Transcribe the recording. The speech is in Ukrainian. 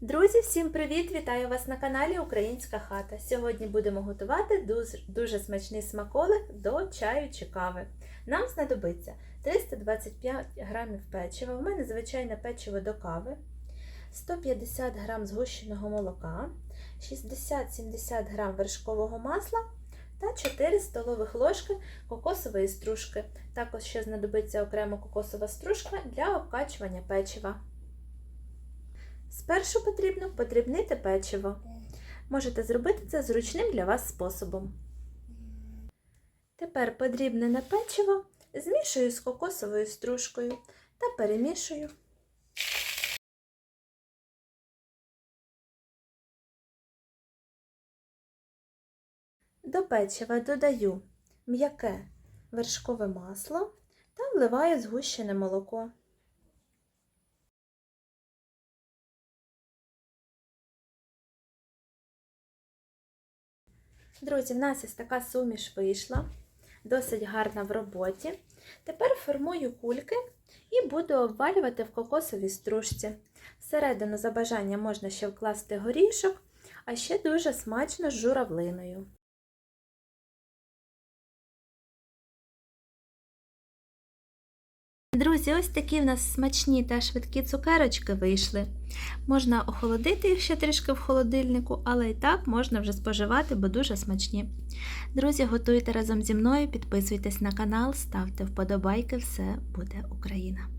Друзі, всім привіт! Вітаю вас на каналі Українська хата. Сьогодні будемо готувати дуже, дуже смачний смаколик до чаю чи кави. Нам знадобиться 325 грамів печива, у мене звичайне печиво до кави, 150 грам згущеного молока, 60-70 грам вершкового масла та 4 столових ложки кокосової стружки. Також ще знадобиться окремо кокосова стружка для обкачування печива. Спершу потрібно подрібнити печиво. Можете зробити це зручним для вас способом. Тепер подрібнене печиво змішую з кокосовою стружкою та перемішую. До печива додаю м'яке вершкове масло та вливаю згущене молоко. Друзі, в нас ось така суміш вийшла, досить гарна в роботі. Тепер формую кульки і буду обвалювати в кокосовій стружці. Всередину за бажанням можна ще вкласти горішок, а ще дуже смачно з журавлиною. Друзі, ось такі в нас смачні та швидкі цукерочки вийшли. Можна охолодити їх ще трішки в холодильнику, але і так можна вже споживати, бо дуже смачні. Друзі, готуйте разом зі мною, підписуйтесь на канал, ставте вподобайки, все буде Україна!